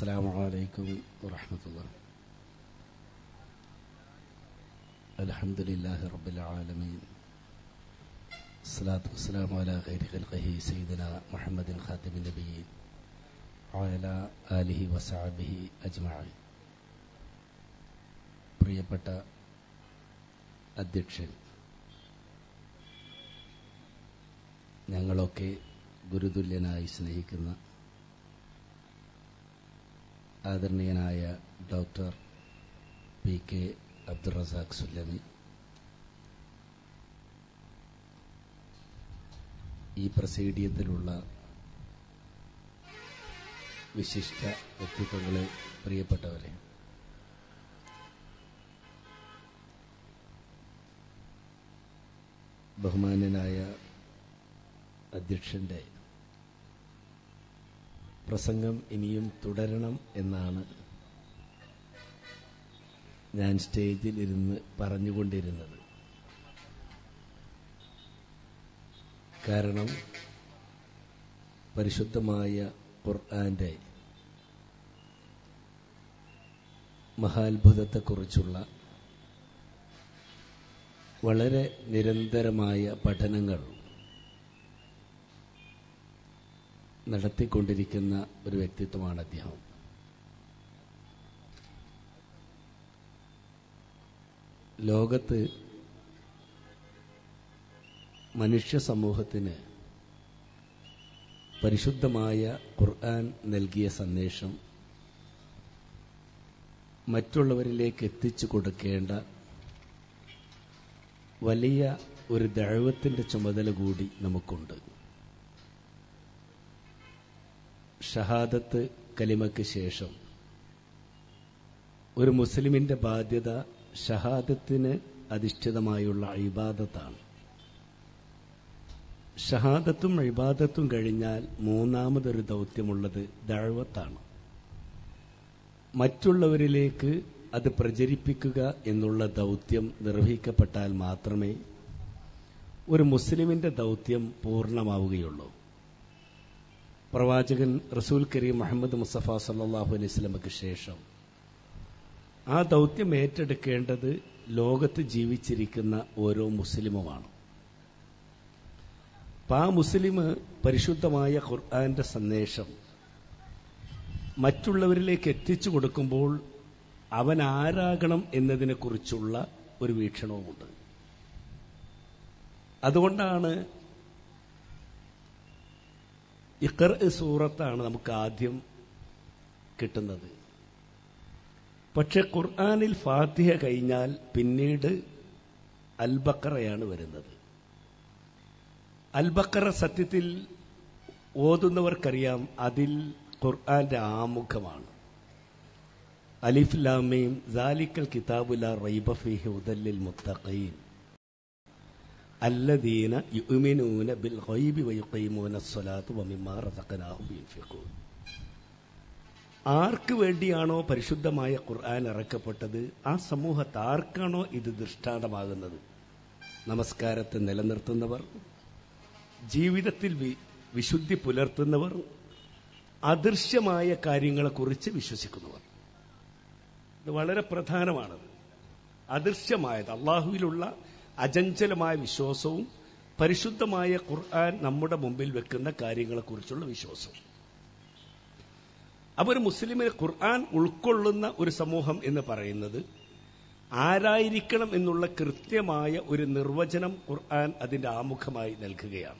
السلام عليكم ورحمة الله الحمد لله رب العالمين الصلاة والسلام على خير خلقه سيدنا محمد خاتم النبيين وعلى آله وصحبه أجمعين പ്രിയപ്പെട്ട അധ്യക്ഷൻ ഞങ്ങളൊക്കെ ഗുരുതുല്യനായി സ്നേഹിക്കുന്ന ആദരണീയനായ doctor P K Abdul Razak Sullami. ഈ പ്രസീഡിയത്തിലുള്ള വിശിഷ്ട വ്യക്തിത്വങ്ങളെ പ്രിയപ്പെട്ടവരെ ബഹുമാന്യനായ അധ്യക്ഷന്റെ പ്രസംഗം ഇനിയും തുടരണം എന്നാണ് ഞാൻ സ്റ്റേജിൽ ഇരുന്ന് പറഞ്ഞുകൊണ്ടിരുന്നത്. കാരണം പരിശുദ്ധമായ ഖുർആന്റെ മഹാത്ഭുതത്തെക്കുറിച്ചുള്ള വളരെ നിരന്തരമായ പഠനങ്ങൾ നടത്തിക്കൊണ്ടിരിക്കുന്ന ഒരു വ്യക്തിത്വമാണ് അദ്ദേഹം. ലോകത്ത് മനുഷ്യ സമൂഹത്തിന് പരിശുദ്ധമായ ഖുർആൻ നൽകിയ സന്ദേശം മറ്റുള്ളവരിലേക്ക് എത്തിച്ചു കൊടുക്കേണ്ട വലിയ ഒരു ദൈവത്തിന്റെ ചുമതല കൂടി നമുക്കുണ്ട്. ഷഹാദത്ത് കലിമയ്ക്ക് ശേഷം. ഒരു മുസ്ലിമിന്റെ ബാധ്യത ഷഹാദത്തിന് അധിഷ്ഠിതമായുള്ള ഇബാദത്താണ്. ഷഹാദത്തും ഇബാദത്തും കഴിഞ്ഞാൽ മൂന്നാമതൊരു ദൗത്യമുള്ളത് ദഴവത്താണ്. മറ്റുള്ളവരിലേക്ക് അത് പ്രചരിപ്പിക്കുക എന്നുള്ള ദൗത്യം നിർവഹിക്കപ്പെട്ടാൽ മാത്രമേ ഒരു മുസ്ലിമിന്റെ ദൗത്യം പൂർണമാവുകയുള്ളൂ. പ്രവാചകൻ റസൂൽ കരീം മുഹമ്മദ് മുസ്തഫ സല്ലാഹു അലൈഹി സ്വലമക്ക് ശേഷം ആ ദൗത്യം ഏറ്റെടുക്കേണ്ടത് ലോകത്ത് ജീവിച്ചിരിക്കുന്ന ഓരോ മുസ്ലിമുമാണ്. അപ്പൊ ആ മുസ്ലിം പരിശുദ്ധമായ ഖുർആാന്റെ സന്ദേശം മറ്റുള്ളവരിലേക്ക് എത്തിച്ചു കൊടുക്കുമ്പോൾ അവൻ ആരാകണം എന്നതിനെക്കുറിച്ചുള്ള ഒരു വീക്ഷണവുമുണ്ട്. അതുകൊണ്ടാണ് ഇഖർ സൂറത്താണ് നമുക്ക് ആദ്യം കിട്ടുന്നത്. പക്ഷെ ഖുർആാനിൽ ഫാത്തിഹ കഴിഞ്ഞാൽ പിന്നീട് അൽബക്കറയാണ് വരുന്നത്. അൽബക്കറ സത്യത്തിൽ ഓതുന്നവർക്കറിയാം അതിൽ ഖുർആന്റെ ആമുഖമാണ്. അലിഫ് ലാമയും ജാലിക്കൽ കിതാബുല റൈബഫിഹി ഉദല്ലിൽ മുത്തഖീൻ. അല്ലദീന യുമിനൂന ബിൽ ഗൈബി വയുഖീമൂന സ്വലാത്ത് വമിമാ റസഖനാഹും യുൻഫിഖൂൻ. ആർക്ക് വേണ്ടിയാണോ പരിശുദ്ധമായ ഖുർആൻ ഇറക്കപ്പെട്ടത്? ആ സമൂഹത്ത് ആർക്കാണോ ഇത് ദൃഷ്ടാന്തമാകുന്നത്? നമസ്കാരത്തെ നിലനിർത്തുന്നവർ ജീവിതത്തിൽ വിശുദ്ധി പുലർത്തുന്നവർ അദൃശ്യമായ കാര്യങ്ങളെക്കുറിച്ച് വിശ്വസിക്കുന്നവർ. ഇത് വളരെ പ്രധാനമാണ് അദൃശ്യമായത് അള്ളാഹുവിലുള്ള അചഞ്ചലമായ വിശ്വാസവും പരിശുദ്ധമായ ഖുർആൻ നമ്മുടെ മുമ്പിൽ വെക്കുന്ന കാര്യങ്ങളെക്കുറിച്ചുള്ള വിശ്വാസവും ഒരു മുസ്ലിമിന് ഖുർആൻ ഉൾക്കൊള്ളുന്ന ഒരു സമൂഹം എന്ന് പറയുന്നത് ആരായിരിക്കണം എന്നുള്ള കൃത്യമായ ഒരു നിർവചനം ഖുർആൻ അതിന്റെ ആമുഖമായി നൽകുകയാണ്.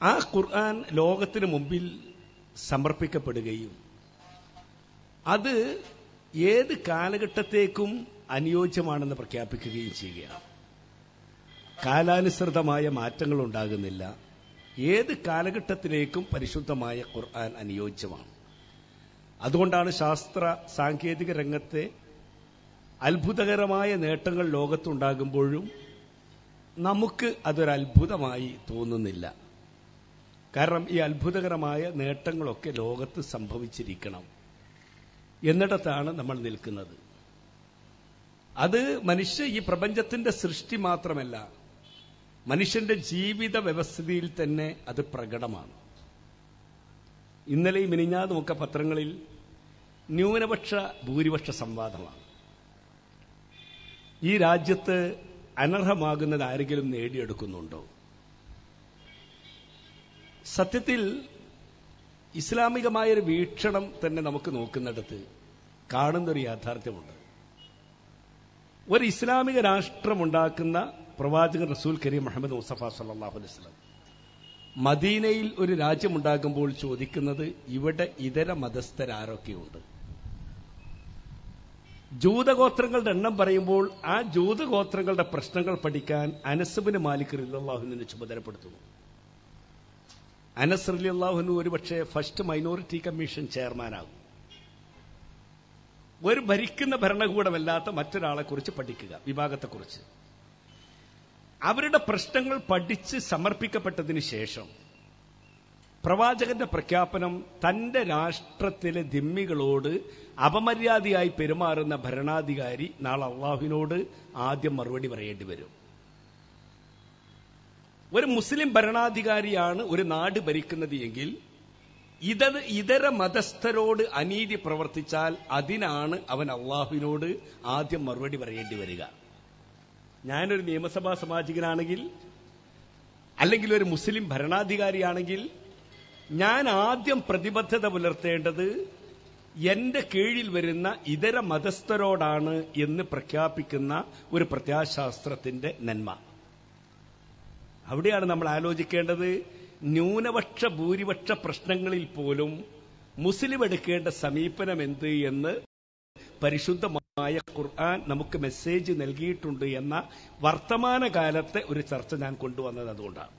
ആ ഖുർആൻ ലോകത്തിന് മുമ്പിൽ സമർപ്പിക്കപ്പെടുകയും അത് ഏത് കാലഘട്ടത്തേക്കും അനുയോജ്യമാണെന്ന് പ്രഖ്യാപിക്കുകയും ചെയ്യുകയാണ്. കാലാനുസൃതമായ മാറ്റങ്ങൾ ഉണ്ടാകുന്നില്ല ഏത് കാലഘട്ടത്തിലേക്കും പരിശുദ്ധമായ ഖുർആൻ അനുയോജ്യമാണ്. അതുകൊണ്ടാണ് ശാസ്ത്ര സാങ്കേതിക രംഗത്തെ അത്ഭുതകരമായ നേട്ടങ്ങൾ ലോകത്തുണ്ടാകുമ്പോഴും നമുക്ക് അതൊരു അത്ഭുതമായി തോന്നുന്നില്ല. കാരണം ഈ അത്ഭുതകരമായ നേട്ടങ്ങളൊക്കെ ലോകത്ത് സംഭവിച്ചിരിക്കണം. എന്നിടത്താണ് നമ്മൾ നിൽക്കുന്നത്. അത് മനുഷ്യ ഈ പ്രപഞ്ചത്തിന്റെ സൃഷ്ടി മാത്രമല്ല മനുഷ്യന്റെ ജീവിത വ്യവസ്ഥിതിയിൽ തന്നെ അത് പ്രകടമാണ്. ഇന്നലെയും മിനിഞ്ഞാതുമൊക്കെ പത്രങ്ങളിൽ ന്യൂനപക്ഷ ഭൂരിപക്ഷ സംവാദമാണ്. ഈ രാജ്യത്ത് അനർഹമാകുന്നത് ആരെങ്കിലും നേടിയെടുക്കുന്നുണ്ടോ? സത്യത്തിൽ ഇസ്ലാമികമായൊരു വീക്ഷണം തന്നെ നമുക്ക് നോക്കുന്നിടത്ത് കാണുന്നൊരു യാഥാർത്ഥ്യമുണ്ട്. ഒരു ഇസ്ലാമിക രാഷ്ട്രമുണ്ടാക്കുന്ന പ്രവാചകൻ റസൂൽ കരീം മുഹമ്മദ് മുസഫ സല്ലാഹു അലൈഹി സ്വലം മദീനയിൽ ഒരു രാജ്യമുണ്ടാകുമ്പോൾ ചോദിക്കുന്നത് ഇവിടെ ഇതര മതസ്ഥരാരൊക്കെയുണ്ട്. ജൂതഗോത്രങ്ങളുടെ എണ്ണം പറയുമ്പോൾ ആ ജൂതഗോത്രങ്ങളുടെ പ്രശ്നങ്ങൾ പഠിക്കാൻ അനസബിന് മാലിക് റില്ലാഹുവിനെ ചുമതലപ്പെടുത്തുന്നു. അനസ് റലി അള്ളാഹുനു ഒരുപക്ഷെ ഫസ്റ്റ് മൈനോറിറ്റി കമ്മീഷൻ ചെയർമാനാകും. ഒരു ഭരിക്കുന്ന ഭരണകൂടമല്ലാത്ത മറ്റൊരാളെ കുറിച്ച് പഠിക്കുക വിഭാഗത്തെക്കുറിച്ച്. അവരുടെ പ്രശ്നങ്ങൾ പഠിച്ച് സമർപ്പിക്കപ്പെട്ടതിന് ശേഷം പ്രവാചകന്റെ പ്രഖ്യാപനം തന്റെ രാഷ്ട്രത്തിലെ ദിമ്മികളോട് അപമര്യാദയായി പെരുമാറുന്ന ഭരണാധികാരി നാളെ അള്ളാഹുവിനോട് ആദ്യം മറുപടി പറയേണ്ടി വരും. ഒരു മുസ്ലിം ഭരണാധികാരിയാണ് ഒരു നാട് ഭരിക്കുന്നത് എങ്കിൽ ഇതത് ഇതര മതസ്ഥരോട് അനീതി പ്രവർത്തിച്ചാൽ അതിനാണ് അവൻ അള്ളാഹുവിനോട് ആദ്യം മറുപടി പറയേണ്ടി വരിക. ഞാനൊരു നിയമസഭാ സമാജികനാണെങ്കിൽ അല്ലെങ്കിൽ ഒരു മുസ്ലിം ഭരണാധികാരിയാണെങ്കിൽ ഞാൻ ആദ്യം പ്രതിബദ്ധത പുലർത്തേണ്ടത് എന്റെ കീഴിൽ വരുന്ന ഇതര മതസ്ഥരോടാണ് എന്ന് പ്രഖ്യാപിക്കുന്ന ഒരു പ്രത്യാശാസ്ത്രത്തിന്റെ നന്മ. അവിടെയാണ് നമ്മൾ ആലോചിക്കേണ്ടത്. ന്യൂനപക്ഷ ഭൂരിപക്ഷ പ്രശ്നങ്ങളിൽ പോലും മുസ്ലിം എടുക്കേണ്ട സമീപനം എന്ത് എന്ന് പരിശുദ്ധമായ ഖുർആൻ നമുക്ക് മെസ്സേജ് നൽകിയിട്ടുണ്ട് എന്ന വർത്തമാനകാലത്തെ ഒരു ചർച്ച ഞാൻ കൊണ്ടുവന്നത് അതുകൊണ്ടാണ്.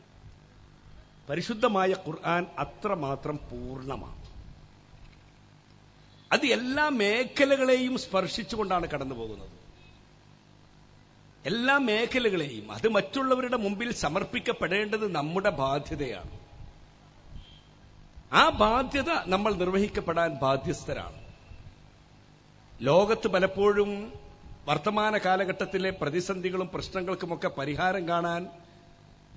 പരിശുദ്ധമായ ഖുർആൻ അത്രമാത്രം പൂർണമാണ്. അത് എല്ലാ മേഖലകളെയും സ്പർശിച്ചുകൊണ്ടാണ് കടന്നു പോകുന്നത് എല്ലാ മേഖലകളെയും അത് മറ്റുള്ളവരുടെ മുമ്പിൽ സമർപ്പിക്കപ്പെടേണ്ടത് നമ്മുടെ ബാധ്യതയാണ്. ആ ബാധ്യത നമ്മൾ നിർവഹിക്കപ്പെടാൻ ബാധ്യസ്ഥരാണ്. ലോകത്ത് പലപ്പോഴും വർത്തമാന കാലഘട്ടത്തിലെ പ്രതിസന്ധികളും പ്രശ്നങ്ങൾക്കുമൊക്കെ പരിഹാരം കാണാൻ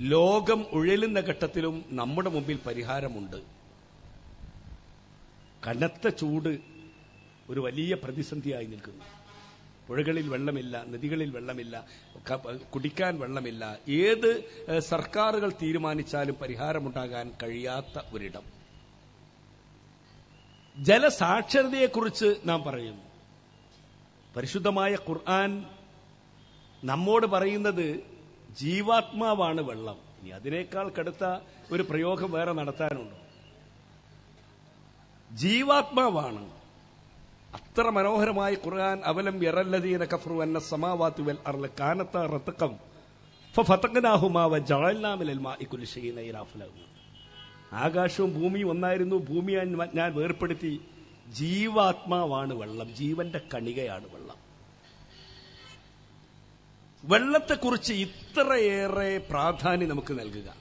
ലോകം ഉഴലുന്ന ഘട്ടത്തിലും നമ്മുടെ മുമ്പിൽ പരിഹാരമുണ്ട്. കനത്ത ചൂട് ഒരു വലിയ പ്രതിസന്ധിയായി നിൽക്കുന്നു. പുഴകളിൽ വെള്ളമില്ല നദികളിൽ വെള്ളമില്ല കുടിക്കാൻ വെള്ളമില്ല. ഏത് സർക്കാരുകൾ തീരുമാനിച്ചാലും പരിഹാരമുണ്ടാകാൻ കഴിയാത്ത ഒരിടം. ജലസാക്ഷരതയെക്കുറിച്ച് നാം പറയുന്നു പരിശുദ്ധമായ ഖുർആൻ നമ്മോട് പറയുന്നത് ജീവാത്മാവാണ് വെള്ളം. ഇനി അതിനേക്കാൾ കടുത്ത ഒരു പ്രയോഗം വേറെ നടത്താനുണ്ടോ. ജീവാത്മാവാണ് അത്ര മനോഹരമായി ഖുർആൻ അവലം യറല്ലദീന കഫറു അന്ന സമാവാതി വൽ അർള കാനത്ത മിനൽ മാഇ കുല്ലി ഷൈഇൻ ഇറാഫലഹു ആകാശവും ഭൂമിയും ഒന്നായിരുന്നു. ഭൂമി ഞാൻ വേർപ്പെടുത്തി. ജീവാത്മാവാണ് വെള്ളം. ജീവന്റെ കണികയാണ് വെള്ളം. വെള്ളത്തെക്കുറിച്ച് ഇത്രയേറെ പ്രാധാന്യം നമുക്ക് നൽകുക.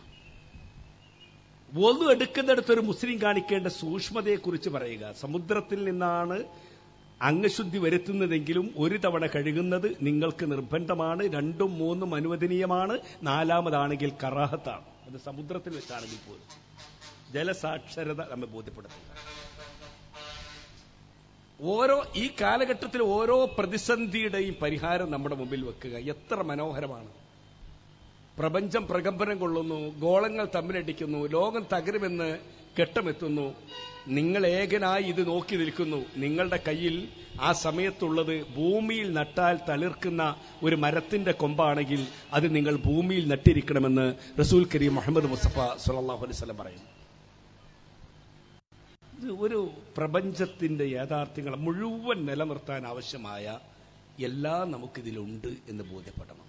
ഒന്നു എടുക്കുന്നിടത്ത് ഒരു മുസ്ലിം കാണിക്കേണ്ട സൂക്ഷ്മതയെക്കുറിച്ച് പറയുക. സമുദ്രത്തിൽ നിന്നാണ് അംഗശുദ്ധി വരുത്തുന്നതെങ്കിലും ഒരു തവണ കഴുകുന്നത് നിങ്ങൾക്ക് നിർബന്ധമാണ് രണ്ടും മൂന്നും അനുവദനീയമാണ് നാലാമതാണെങ്കിൽ കറാഹത്താണ്. അത് സമുദ്രത്തിൽ വെച്ചാണെങ്കിൽ പോലും. ജലസാക്ഷരത നമ്മെ ബോധ്യപ്പെടുത്തുക ഓരോ ഈ കാലഘട്ടത്തിൽ ഓരോ പ്രതിസന്ധിയുടെയും പരിഹാരം നമ്മുടെ മുമ്പിൽ വെക്കുക. എത്ര മനോഹരമാണ്. പ്രപഞ്ചം പ്രകമ്പനം കൊള്ളുന്നു ഗോളങ്ങൾ തമ്മിലടിക്കുന്നു ലോകം തകരുമെന്ന് കെട്ടമെത്തുന്നു നിങ്ങൾ ഏകനായി ഇത് നോക്കി നിൽക്കുന്നു. നിങ്ങളുടെ കയ്യിൽ ആ സമയത്തുള്ളത് ഭൂമിയിൽ നട്ടാൽ തളിർക്കുന്ന ഒരു മരത്തിന്റെ കൊമ്പാണെങ്കിൽ അത് നിങ്ങൾ ഭൂമിയിൽ നട്ടിരിക്കണമെന്ന് റസൂൽ കരീം മുഹമ്മദ് മുസഫ സുലല്ലാഹു അലൈഹി സ്വലം പറയുന്നു ഇത് ഒരു പ്രപഞ്ചത്തിന്റെ യാഥാർത്ഥ്യങ്ങൾ മുഴുവൻ നിലനിർത്താൻ ആവശ്യമായ എല്ലാം നമുക്കിതിലുണ്ട് എന്ന് ബോധ്യപ്പെടണം.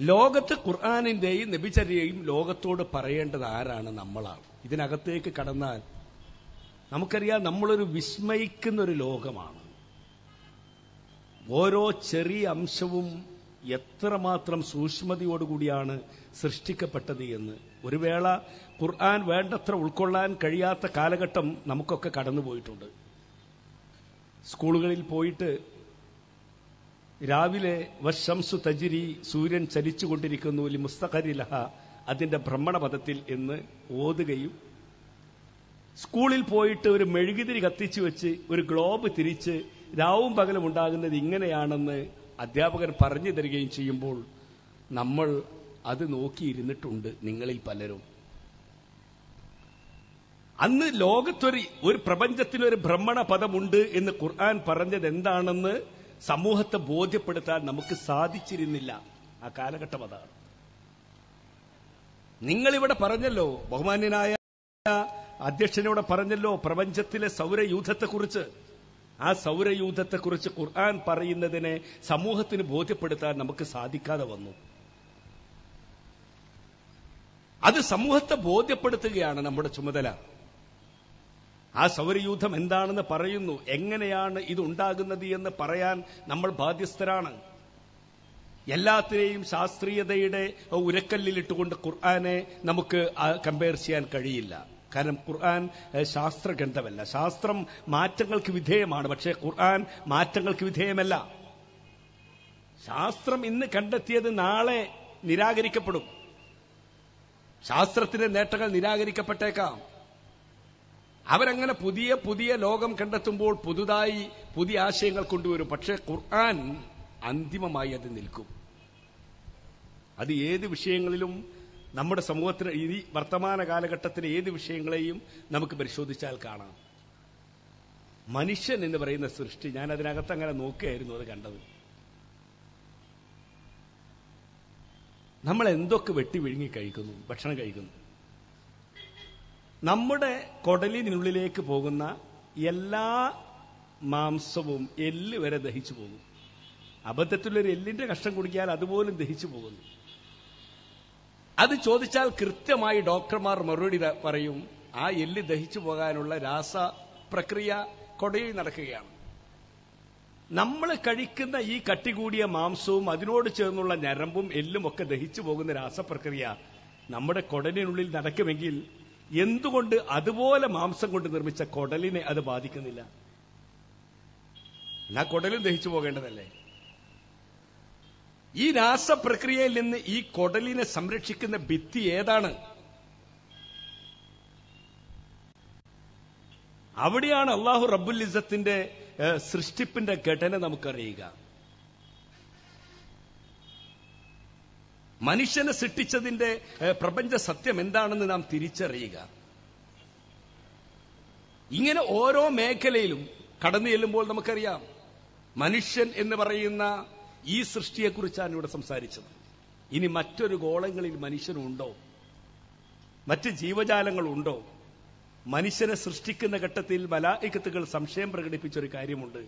ലോകത്ത് ഖുർആാനിന്റെയും നബിചര്യയും ലോകത്തോട് പറയേണ്ടത് ആരാണ്? നമ്മളാണ്. ഇതിനകത്തേക്ക് കടന്നാൽ നമുക്കറിയാം നമ്മളൊരു വിസ്മയിക്കുന്ന ഒരു ലോകമാണ്. ഓരോ ചെറിയ അംശവും എത്രമാത്രം സൂക്ഷ്മതയോടുകൂടിയാണ് സൃഷ്ടിക്കപ്പെട്ടത് എന്ന്. ഒരു വേള ഖുർആൻ വേണ്ടത്ര ഉൾക്കൊള്ളാൻ കഴിയാത്ത കാലഘട്ടം നമുക്കൊക്കെ കടന്നുപോയിട്ടുണ്ട്. സ്കൂളുകളിൽ പോയിട്ട് രാവിലെ വശംസു തജിരി സൂര്യൻ ചലിച്ചുകൊണ്ടിരിക്കുന്നു ലി മുസ്തഖരി ലഹ അതിന്റെ ഭ്രമണപഥത്തിൽ എന്ന് ഓതുകയും സ്കൂളിൽ പോയിട്ട് ഒരു മെഴുകുതിരി കത്തിച്ചു വെച്ച് ഒരു ഗ്ലോബ് തിരിച്ച് രാവും പകലും ഉണ്ടാകുന്നത് ഇങ്ങനെയാണെന്ന് അധ്യാപകർ പറഞ്ഞു തരികയും ചെയ്യുമ്പോൾ നമ്മൾ അത് നോക്കിയിരുന്നിട്ടുണ്ട് നിങ്ങളിൽ പലരും. അന്ന് ലോകത്തൊരു ഒരു പ്രപഞ്ചത്തിനൊരു ഭ്രമണ പദമുണ്ട് എന്ന് ഖുർആൻ പറഞ്ഞത് എന്താണെന്ന് സമൂഹത്തെ ബോധ്യപ്പെടുത്താൻ നമുക്ക് സാധിച്ചിരുന്നില്ല. ആ കാലഘട്ടം അതാണ്. നിങ്ങളിവിടെ പറഞ്ഞല്ലോ ബഹുമാന്യനായ അധ്യക്ഷനോട് പറഞ്ഞല്ലോ പ്രപഞ്ചത്തിലെ സൗരയൂഥത്തെക്കുറിച്ച്. ആ സൗരയൂഥത്തെക്കുറിച്ച് ഖുർആൻ പറയുന്നതിനെ സമൂഹത്തിന് ബോധ്യപ്പെടുത്താൻ നമുക്ക് സാധിക്കാതെ വന്നു. അത് സമൂഹത്തെ ബോധ്യപ്പെടുത്തുകയാണ് നമ്മുടെ ചുമതല. ആ സൗരയൂഥം എന്താണെന്ന് പറയുന്നു എങ്ങനെയാണ് ഇത് ഉണ്ടാകുന്നത് എന്ന് പറയാൻ നമ്മൾ ബാധ്യസ്ഥരാണ്. എല്ലാത്തിനെയും ശാസ്ത്രീയതയുടെ ഉരക്കല്ലിലിട്ടുകൊണ്ട് ഖുർആാനെ നമുക്ക് കമ്പയർ ചെയ്യാൻ കഴിയില്ല. കാരണം ഖുർആൻ ശാസ്ത്രഗ്രന്ഥമല്ല. ശാസ്ത്രം മാറ്റങ്ങൾക്ക് വിധേയമാണ്. പക്ഷേ ഖുർആൻ മാറ്റങ്ങൾക്ക് വിധേയമല്ല. ശാസ്ത്രം ഇന്ന് കണ്ടെത്തിയത് നാളെ നിരാകരിക്കപ്പെടും. ശാസ്ത്രത്തിന്റെ നേട്ടങ്ങൾ നിരാകരിക്കപ്പെട്ടേക്കാം. അവരങ്ങനെ പുതിയ പുതിയ ലോകം കണ്ടെത്തുമ്പോൾ പുതുതായി പുതിയ ആശയങ്ങൾ കൊണ്ടുവരും. പക്ഷേ ഖുർആൻ അന്തിമമായി അത് നിൽക്കും. അത് ഏത് വിഷയങ്ങളിലും നമ്മുടെ സമൂഹത്തിന് ഈ വർത്തമാന കാലഘട്ടത്തിലെ ഏത് വിഷയങ്ങളെയും നമുക്ക് പരിശോധിച്ചാൽ കാണാം. മനുഷ്യൻ എന്ന് പറയുന്ന സൃഷ്ടി ഞാൻ അതിനകത്ത് അങ്ങനെ നോക്കുകയായിരുന്നു അത് കണ്ടത്. നമ്മൾ എന്തൊക്കെ വെട്ടി വിഴുങ്ങി കഴിക്കുന്നു ഭക്ഷണം കഴിക്കുന്നു? നമ്മുടെ കൊടലിനുള്ളിലേക്ക് പോകുന്ന എല്ലാ മാംസവും എല്ല് വരെ ദഹിച്ചു പോകും. അബദ്ധത്തിലൊരു എല്ലിന്റെ കഷ്ടം കുടിക്കാൻ അതുപോലും ദഹിച്ചു പോകുന്നു. അത് ചോദിച്ചാൽ കൃത്യമായി ഡോക്ടർമാർ മറുപടി പറയും ആ എല്ല് ദഹിച്ചു പോകാനുള്ള രാസ പ്രക്രിയ കൊടയിൽ നടക്കുകയാണ്. നമ്മൾ കഴിക്കുന്ന ഈ കട്ടികൂടിയ മാംസവും അതിനോട് ചേർന്നുള്ള ഞരമ്പും എല്ലും ഒക്കെ ദഹിച്ചു പോകുന്ന രാസപ്രക്രിയ നമ്മുടെ കൊടലിനുള്ളിൽ നടക്കുമെങ്കിൽ എന്തുകൊണ്ട് അതുപോലെ മാംസം കൊണ്ട് നിർമ്മിച്ച കൊടലിനെ അത് ബാധിക്കുന്നില്ല? എന്നാ കൊടലും ദഹിച്ചു പോകേണ്ടതല്ലേ? ഈ രാസപ്രക്രിയയിൽ നിന്ന് ഈ കൊടലിനെ സംരക്ഷിക്കുന്ന ഭിത്തി ഏതാണ്? അവിടെയാണ് അള്ളാഹു റബ്ബുൽ ഇസത്തിന്റെ സൃഷ്ടിപ്പിന്റെ ഘടന നമുക്കറിയുക. മനുഷ്യനെ സൃഷ്ടിച്ചതിന്റെ പ്രപഞ്ച സത്യം എന്താണെന്ന് നാം തിരിച്ചറിയുക. ഇങ്ങനെ ഓരോ മേഖലയിലും കടന്നു ചെല്ലുമ്പോൾ നമുക്കറിയാം മനുഷ്യൻ എന്ന് പറയുന്ന ഈ സൃഷ്ടിയെക്കുറിച്ചാണ് ഇവിടെ സംസാരിച്ചത്. ഇനി മറ്റൊരു ഗോളങ്ങളിൽ മനുഷ്യനുണ്ടോ? മറ്റ് ജീവജാലങ്ങളുണ്ടോ? മനുഷ്യനെ സൃഷ്ടിക്കുന്ന ഘട്ടത്തിൽ മലായിക്കത്തുകൾ സംശയം പ്രകടിപ്പിച്ച ഒരു കാര്യമുണ്ട്.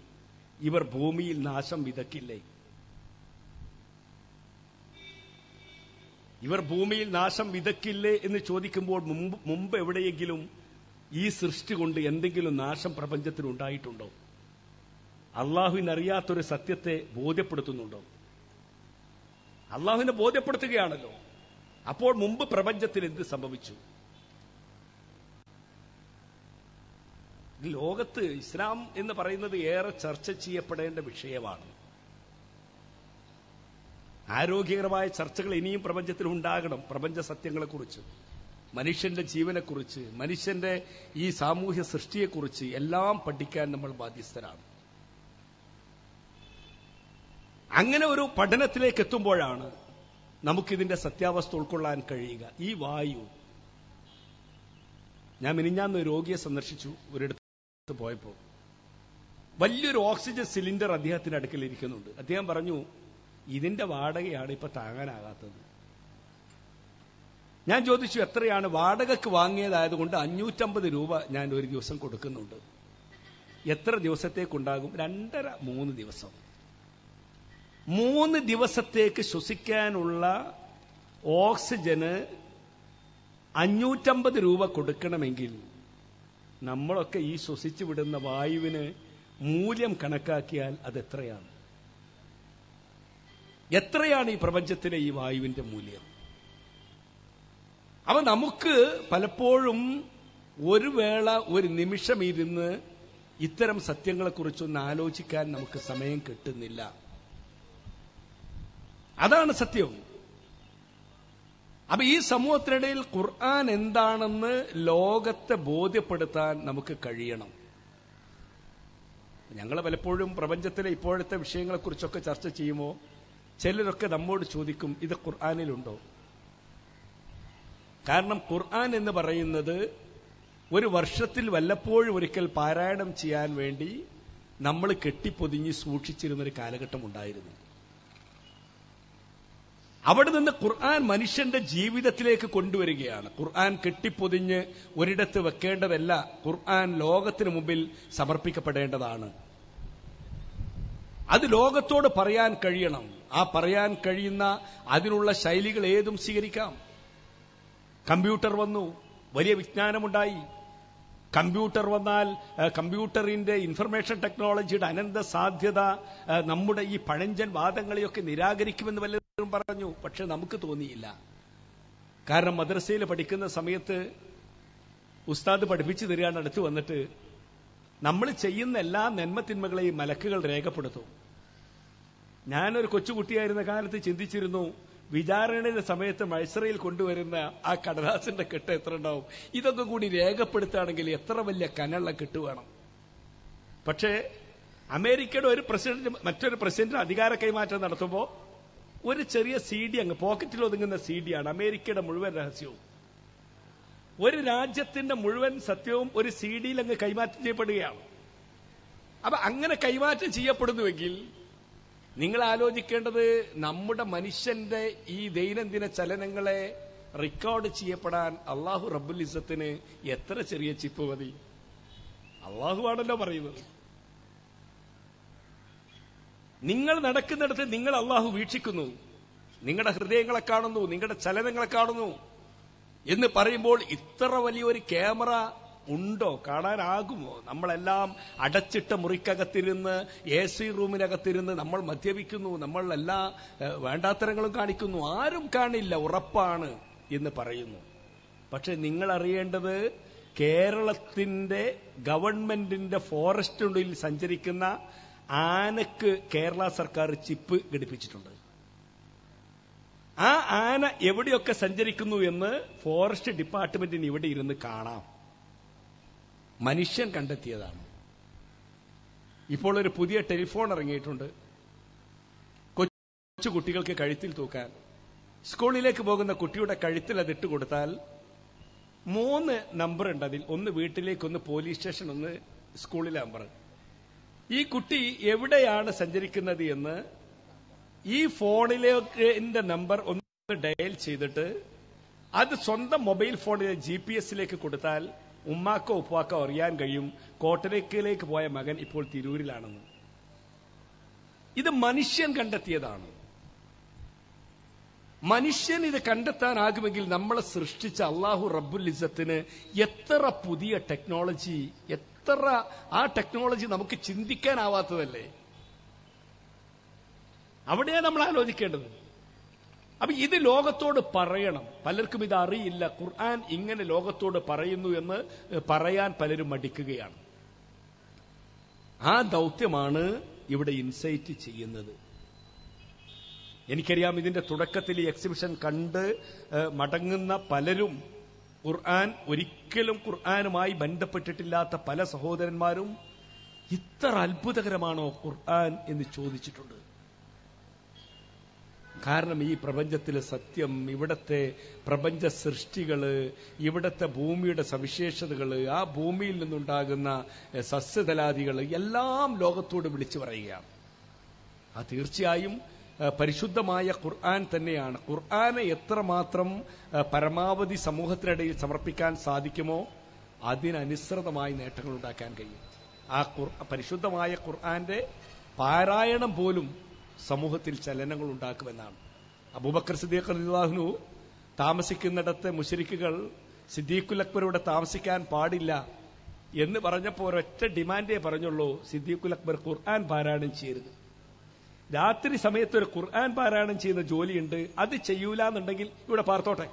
ഇവർ ഭൂമിയിൽ നാശം വിതക്കില്ലേ? ഇവർ ഭൂമിയിൽ നാശം വിതക്കില്ലേ എന്ന് ചോദിക്കുമ്പോൾ മുമ്പ് മുമ്പ് എവിടെയെങ്കിലും ഈ സൃഷ്ടി കൊണ്ട് എന്തെങ്കിലും നാശം പ്രപഞ്ചത്തിൽ ഉണ്ടായിട്ടുണ്ടോ അള്ളാഹുവിനറിയാത്തൊരു സത്യത്തെ ബോധ്യപ്പെടുത്തുന്നുണ്ടോ? അള്ളാഹുവിനെ ബോധ്യപ്പെടുത്തുകയാണല്ലോ. അപ്പോൾ മുമ്പ് പ്രപഞ്ചത്തിൽ എന്ത് സംഭവിച്ചു? ലോകത്ത് ഇസ്ലാം എന്ന് പറയുന്നത് ഏറെ ചർച്ച ചെയ്യപ്പെടേണ്ട വിഷയമാണ്. ആരോഗ്യകരമായ ചർച്ചകൾ ഇനിയും പ്രപഞ്ചത്തിൽ ഉണ്ടാകണം. പ്രപഞ്ച സത്യങ്ങളെക്കുറിച്ച് മനുഷ്യന്റെ ജീവനെക്കുറിച്ച് മനുഷ്യന്റെ ഈ സാമൂഹ്യ സൃഷ്ടിയെക്കുറിച്ച് എല്ലാം പഠിക്കാൻ നമ്മൾ ബാധ്യസ്ഥരാണ്. അങ്ങനെ ഒരു പഠനത്തിലേക്ക് എത്തുമ്പോഴാണ് നമുക്കിതിന്റെ സത്യാവസ്ഥ ഉൾക്കൊള്ളാൻ കഴിയുക. ഈ വായു. ഞാൻ മിനിഞ്ഞാന്ന് രോഗിയെ സന്ദർശിച്ചു ഒരിടത്ത് പോയപ്പോൾ. വലിയൊരു ഓക്സിജൻ സിലിണ്ടർ അദ്ദേഹത്തിന്റെ അടുക്കൽ ഇരിക്കുന്നുണ്ട്. അദ്ദേഹം പറഞ്ഞു ഇതിന്റെ വാടകയാണ് ഇപ്പൊ താങ്ങാനാകാത്തത്. ഞാൻ ചോദിച്ചു എത്രയാണ്? വാടകക്ക് വാങ്ങിയതായതുകൊണ്ട് അഞ്ഞൂറ്റമ്പത് രൂപ ഞാൻ ഒരു ദിവസം കൊടുക്കുന്നുണ്ട്. എത്ര ദിവസത്തേക്കുണ്ടാകും? രണ്ടര മൂന്ന് ദിവസം. മൂന്ന് ദിവസത്തേക്ക് ശ്വസിക്കാനുള്ള ഓക്സിജന് അഞ്ഞൂറ്റമ്പത് രൂപ കൊടുക്കണമെങ്കിൽ നമ്മളൊക്കെ ഈ ശ്വസിച്ചു വിടുന്ന വായുവിന് മൂല്യം കണക്കാക്കിയാൽ അത് എത്രയാണ് എത്രയാണ് ഈ പ്രപഞ്ചത്തിലെ ഈ വായുവിന്റെ മൂല്യം? അപ്പൊ നമുക്ക് പലപ്പോഴും ഒരു വേള ഒരു നിമിഷം ഇരുന്ന് ഇത്തരം സത്യങ്ങളെക്കുറിച്ചൊന്ന് ആലോചിക്കാൻ നമുക്ക് സമയം കിട്ടുന്നില്ല. അതാണ് സത്യം. അപ്പൊ ഈ സമൂഹത്തിനിടയിൽ ഖുർആൻ എന്താണെന്ന് ലോകത്തെ ബോധ്യപ്പെടുത്താൻ നമുക്ക് കഴിയണം. ഞങ്ങൾ പലപ്പോഴും പ്രപഞ്ചത്തിലെ ഇപ്പോഴത്തെ വിഷയങ്ങളെക്കുറിച്ചൊക്കെ ചർച്ച ചെയ്യുമോ? ചിലരൊക്കെ നമ്മോട് ചോദിക്കും ഇത് ഖുർആാനിലുണ്ടോ? കാരണം ഖുർആൻ എന്ന് പറയുന്നത് ഒരു വർഷത്തിൽ വല്ലപ്പോഴും ഒരിക്കൽ പാരായണം ചെയ്യാൻ വേണ്ടി നമ്മൾ കെട്ടിപ്പൊതിഞ്ഞ് സൂക്ഷിച്ചിരുന്നൊരു കാലഘട്ടം ഉണ്ടായിരുന്നു. അവിടെ നിന്ന് ഖുർആൻ മനുഷ്യന്റെ ജീവിതത്തിലേക്ക് കൊണ്ടുവരികയാണ്. ഖുർആൻ കെട്ടിപ്പൊതിഞ്ഞ് ഒരിടത്ത് വെക്കേണ്ടതല്ല ഖുർആൻ ലോകത്തിന് മുമ്പിൽ സമർപ്പിക്കപ്പെടേണ്ടതാണ്. അത് ലോകത്തോട് പറയാൻ കഴിയണം. ആ പറയാൻ കഴിയുന്ന അതിനുള്ള ശൈലികൾ ഏതും സ്വീകരിക്കാം. കമ്പ്യൂട്ടർ വന്നു വലിയ വിജ്ഞാനമുണ്ടായി. കമ്പ്യൂട്ടർ വന്നാൽ കമ്പ്യൂട്ടറിന്റെ ഇൻഫർമേഷൻ ടെക്നോളജിയുടെ അനന്ത സാധ്യത നമ്മുടെ ഈ പഴഞ്ചൻ വാദങ്ങളെയൊക്കെ നിരാകരിക്കുമെന്ന് വല്ലവരും പറഞ്ഞു പക്ഷെ നമുക്ക് തോന്നിയില്ല. കാരണം മദ്രസയിൽ പഠിക്കുന്ന സമയത്ത് ഉസ്താദ് പഠിപ്പിച്ചു തരികയാണ് അടുത്ത് വന്നിട്ട് നമ്മൾ ചെയ്യുന്ന എല്ലാ നന്മത്തിന്മകളെയും മലക്കുകൾ രേഖപ്പെടുത്തും. ഞാനൊരു കൊച്ചുകുട്ടിയായിരുന്ന കാലത്ത് ചിന്തിച്ചിരുന്നു വിചാരണയുടെ സമയത്ത് മത്സരയിൽ കൊണ്ടുവരുന്ന ആ കടലാസിന്റെ കെട്ട് എത്ര ഉണ്ടാവും? ഇതൊക്കെ കൂടി രേഖപ്പെടുത്തുകയാണെങ്കിൽ എത്ര വലിയ കനുള്ള കെട്ട് വേണം. പക്ഷേ അമേരിക്കയുടെ ഒരു പ്രസിഡന്റ് മറ്റൊരു പ്രസിഡന്റ് അധികാര കൈമാറ്റം നടത്തുമ്പോൾ ഒരു ചെറിയ സി ഡി അങ്ങ് പോക്കറ്റിൽ ഒതുങ്ങുന്ന സി ഡിയാണ് അമേരിക്കയുടെ മുഴുവൻ രഹസ്യവും. ഒരു രാജ്യത്തിന്റെ മുഴുവൻ സത്യവും ഒരു സി ഡിയിൽ അങ്ങ് കൈമാറ്റം ചെയ്യപ്പെടുകയാണ്. അപ്പൊ അങ്ങനെ കൈമാറ്റം ചെയ്യപ്പെടുന്നുവെങ്കിൽ നിങ്ങൾ ആലോചിക്കേണ്ടത് നമ്മുടെ മനുഷ്യന്റെ ഈ ദൈനംദിന ചലനങ്ങളെ റെക്കോർഡ് ചെയ്യപ്പെടാൻ അള്ളാഹു റബ്ബുൽ ഇസത്തിന് എത്ര ചെറിയ ചിപ്പ് മതി? അള്ളാഹു ആണല്ലോ പറയുന്നത്. നിങ്ങൾ നടക്കുന്നിടത്ത് നിങ്ങൾ അള്ളാഹു വീക്ഷിക്കുന്നു. നിങ്ങളുടെ ഹൃദയങ്ങളെ കാണുന്നു നിങ്ങളുടെ ചലനങ്ങളെ കാണുന്നു എന്ന് പറയുമ്പോൾ ഇത്ര വലിയൊരു ക്യാമറ ഉണ്ടോ? കാണാനാകുമോ? നമ്മളെല്ലാം അടച്ചിട്ട മുറിക്കകത്തിരുന്ന് എ സി റൂമിനകത്തിരുന്ന് നമ്മൾ മദ്യപിക്കുന്നു നമ്മൾ എല്ലാ വേണ്ടാത്തരങ്ങളും കാണിക്കുന്നു. ആരും കാണില്ല ഉറപ്പാണ് എന്ന് പറയുന്നു. പക്ഷെ നിങ്ങൾ അറിയേണ്ടത് കേരളത്തിന്റെ ഗവൺമെന്റിന്റെ ഫോറസ്റ്റിനുള്ളിൽ സഞ്ചരിക്കുന്ന ആനക്ക് കേരള സർക്കാർ ചിപ്പ് ഘടിപ്പിച്ചിട്ടുണ്ട്. ആ ആന എവിടെയൊക്കെ സഞ്ചരിക്കുന്നു എന്ന് ഫോറസ്റ്റ് ഡിപ്പാർട്ട്മെന്റിന് ഇവിടെ ഇരുന്ന് കാണാം. മനുഷ്യൻ കണ്ടെത്തിയതാണ്. ഇപ്പോൾ ഒരു പുതിയ ടെലിഫോൺ ഇറങ്ങിയിട്ടുണ്ട്. കൊച്ചു കുട്ടികൾക്ക് കഴുത്തിൽ തൂക്കാൻ. സ്കൂളിലേക്ക് പോകുന്ന കുട്ടിയുടെ കഴുത്തിൽ അത് ഇട്ട് കൊടുത്താൽ മൂന്ന് നമ്പർ ഉണ്ട് അതിൽ ഒന്ന് വീട്ടിലേക്ക് ഒന്ന് പോലീസ് സ്റ്റേഷൻ ഒന്ന് സ്കൂളിലെ നമ്പർ. ഈ കുട്ടി എവിടെയാണ് സഞ്ചരിക്കുന്നത് എന്ന് ഈ ഫോണിലേക്ക് നമ്പർ ഒന്ന് ഡയൽ ചെയ്തിട്ട് അത് സ്വന്തം മൊബൈൽ ഫോണിലെ ജി പി എസിലേക്ക് കൊടുത്താൽ ഉമ്മാക്കോ ഉപ്പാക്കോ അറിയാൻ കഴിയും. കോട്ടരക്കിലേക്ക് പോയ മകൻ ഇപ്പോൾ തിരൂരിലാണെന്ന്. ഇത് മനുഷ്യൻ കണ്ടെത്തിയതാണ്. മനുഷ്യൻ ഇത് കണ്ടെത്താനാകുമെങ്കിൽ നമ്മളെ സൃഷ്ടിച്ച അള്ളാഹു റബ്ബുൽ ഇസത്തിന് എത്ര പുതിയ ടെക്നോളജി എത്ര ആ ടെക്നോളജി നമുക്ക് ചിന്തിക്കാനാവാത്തതല്ലേ? അവിടെയാണ് നമ്മൾ ആലോചിക്കേണ്ടത്. അപ്പൊ ഇത് ലോകത്തോട് പറയണം. പലർക്കും ഇത് അറിയില്ല. ഖുർആൻ ഇങ്ങനെ ലോകത്തോട് പറയുന്നു എന്ന് പറയാൻ പലരും മടിക്കുകയാണ്. ആ ദൗത്യമാണ് ഇവിടെ ഇൻസൈറ്റ് ചെയ്യുന്നത്. എനിക്കറിയാം ഇതിന്റെ തുടക്കത്തിൽ ഈ എക്സിബിഷൻ കണ്ട് മടങ്ങുന്ന പലരും ഖുർആൻ ഒരിക്കലും ഖുർആനുമായി ബന്ധപ്പെട്ടിട്ടില്ലാത്ത പല സഹോദരന്മാരും ഇത്ര അത്ഭുതകരമാണോ ഖുർആൻ എന്ന് ചോദിച്ചിട്ടുണ്ട്. കാരണം ഈ പ്രപഞ്ചത്തിലെ സത്യം ഇവിടത്തെ പ്രപഞ്ച സൃഷ്ടികൾ ഇവിടത്തെ ഭൂമിയുടെ സവിശേഷതകൾ ആ ഭൂമിയിൽ നിന്നുണ്ടാകുന്ന സസ്യതലാദികൾ എല്ലാം ലോകത്തോട് വിളിച്ചു പറയുകയാണ്. ആ തീർച്ചയായും പരിശുദ്ധമായ ഖുർആൻ തന്നെയാണ്. ഖുർആനെ എത്രമാത്രം പരമാവധി സമൂഹത്തിനിടയിൽ സമർപ്പിക്കാൻ സാധിക്കുമോ അതിനനുസൃതമായി നേട്ടങ്ങൾ ഉണ്ടാക്കാൻ കഴിയും. ആ പരിശുദ്ധമായ ഖുർആന്റെ പാരായണം പോലും സമൂഹത്തിൽ ചലനങ്ങൾ ഉണ്ടാക്കുമെന്നാണ്. അബൂബക്കർ സിദ്ദീഖ് അലിഹു താമസിക്കുന്നിടത്ത് മുഷരിക്കുകൾ സിദ്ദീഖുൽ അക്ബറിവിടെ താമസിക്കാൻ പാടില്ല എന്ന് പറഞ്ഞപ്പോൾ ഒരൊറ്റ ഡിമാൻഡേ പറഞ്ഞുള്ളൂ സിദ്ദീഖുൽ അക്ബർ ഖുർആൻ പാരായണം ചെയ്യരുത്. രാത്രി സമയത്ത് ഒരു ഖുർആൻ പാരായണം ചെയ്യുന്ന ജോലിയുണ്ട് അത് ചെയ്യൂല എന്നുണ്ടെങ്കിൽ ഇവിടെ പാർത്തോട്ടെ.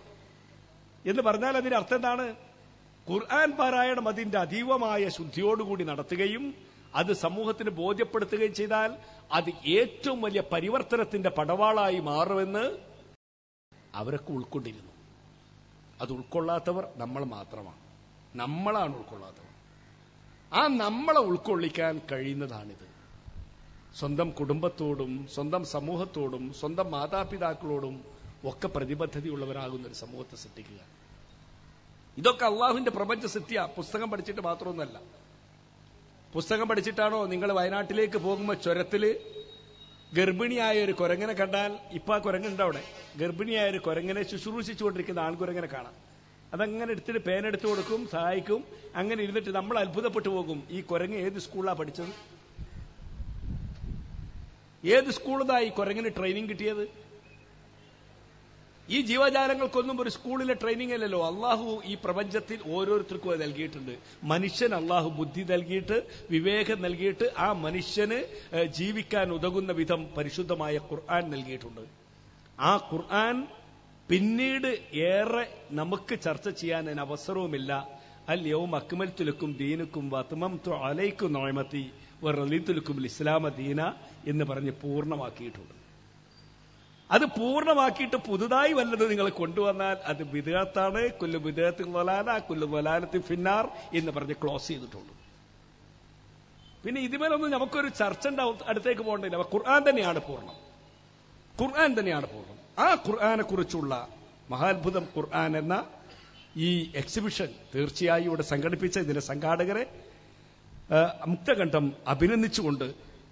എന്ന് പറഞ്ഞാൽ അതിന്റെ അർത്ഥം എന്താണ്? ഖുർആൻ പാരായണം അതിന്റെ അതീവമായ ശുദ്ധിയോടുകൂടി നടത്തുകയും അത് സമൂഹത്തിന് ബോധ്യപ്പെടുത്തുകയും ചെയ്താൽ അത് ഏറ്റവും വലിയ പരിവർത്തനത്തിന്റെ പടവാളായി മാറുമെന്ന് അവരൊക്കെ ഉൾക്കൊണ്ടിരുന്നു. അത് ഉൾക്കൊള്ളാത്തവർ നമ്മൾ മാത്രമാണ്. നമ്മളാണ് ഉൾക്കൊള്ളാത്തവർ. ആ നമ്മളെ ഉൾക്കൊള്ളിക്കാൻ കഴിയുന്നതാണിത്. സ്വന്തം കുടുംബത്തോടും സ്വന്തം സമൂഹത്തോടും സ്വന്തം മാതാപിതാക്കളോടും ഒക്കെ പ്രതിബദ്ധതയുള്ളവരാകുന്ന ഒരു സമൂഹത്തെ സൃഷ്ടിക്കുക. ഇതൊക്കെ അള്ളാഹുവിന്റെ പ്രപഞ്ച സിദ്ധ്യ പുസ്തകം പഠിച്ചിട്ട് മാത്രമൊന്നല്ല പുസ്തകം പഠിച്ചിട്ടാണോ നിങ്ങൾ വയനാട്ടിലേക്ക് പോകുമ്പോൾ ചുരത്തിൽ ഗർഭിണിയായ ഒരു കുരങ്ങനെ കണ്ടാൽ ഇപ്പൊ ആ കുരങ്ങുണ്ട് അവിടെ. ഗർഭിണിയായ ഒരു കുരങ്ങനെ ശുശ്രൂഷിച്ചുകൊണ്ടിരിക്കുന്ന ആൺകുരങ്ങനെ കാണാം. അതങ്ങനെ എടുത്തിട്ട് പേനെടുത്ത് കൊടുക്കും സഹായിക്കും അങ്ങനെ ഇരുന്നിട്ട് നമ്മൾ അത്ഭുതപ്പെട്ടു പോകും. ഈ കുരങ്ങ് ഏത് സ്കൂളിലാണ് പഠിച്ചത്? ഏത് സ്കൂളിതായി കുരങ്ങിന് ട്രെയിനിങ് കിട്ടിയത്? ഈ ജീവജാലങ്ങൾക്കൊന്നും ഒരു സ്കൂളിലെ ട്രെയിനിങ് അല്ലല്ലോ. അള്ളാഹു ഈ പ്രപഞ്ചത്തിൽ ഓരോരുത്തർക്കും അത് നൽകിയിട്ടുണ്ട്. മനുഷ്യൻ അള്ളാഹു ബുദ്ധി നൽകിയിട്ട് വിവേകം നൽകിയിട്ട് ആ മനുഷ്യന് ജീവിക്കാൻ ഉതകുന്ന വിധം പരിശുദ്ധമായ ഖുർആൻ നൽകിയിട്ടുണ്ട്. ആ ഖുർആൻ പിന്നീട് ഏറെ നമുക്ക് ചർച്ച ചെയ്യാൻ അതിന് അവസരവുമില്ല. അൽ യൗം അക്മൽ തുലക്കും ദീനുക്കും വത്മം അലൈക്കും നോയമത്തി റലീത്തുലക്കും ഇസ്ലാമ ദീന എന്ന് പറഞ്ഞ് പൂർണമാക്കിയിട്ടുണ്ട്. അത് പൂർണമാക്കിയിട്ട് പുതുതായി വല്ലത് നിങ്ങൾ കൊണ്ടുവന്നാൽ അത് വിദേഹത്താണ് കൊല്ലു വിദേഹത്തിൽ വലാല കൊല്ലു വലാലത്തിൽ ഫിന്നാർ എന്ന് പറഞ്ഞ് ക്ലോസ് ചെയ്തിട്ടുണ്ട്. പിന്നെ ഇതുമേലൊന്നും നമുക്കൊരു ചർച്ച ഉണ്ടാവും അടുത്തേക്ക് പോകേണ്ടില്ല ഖുർആൻ തന്നെയാണ് പൂർണം. ഖുർആൻ തന്നെയാണ് പൂർണം. ആ ഖുർആനെ കുറിച്ചുള്ള മഹാത്ഭുതം ഖുർആൻ എന്ന ഈ എക്സിബിഷൻ തീർച്ചയായും ഇവിടെ സംഘടിപ്പിച്ച ഇതിന്റെ സംഘാടകരെ മുക്തകണ്ഠം അഭിനന്ദിച്ചുകൊണ്ട്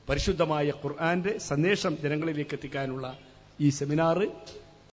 പരിശുദ്ധമായ ഖുർആന്റെ സന്ദേശം ജനങ്ങളിലേക്ക് എത്തിക്കാനുള്ള ഈ സെമിനാർ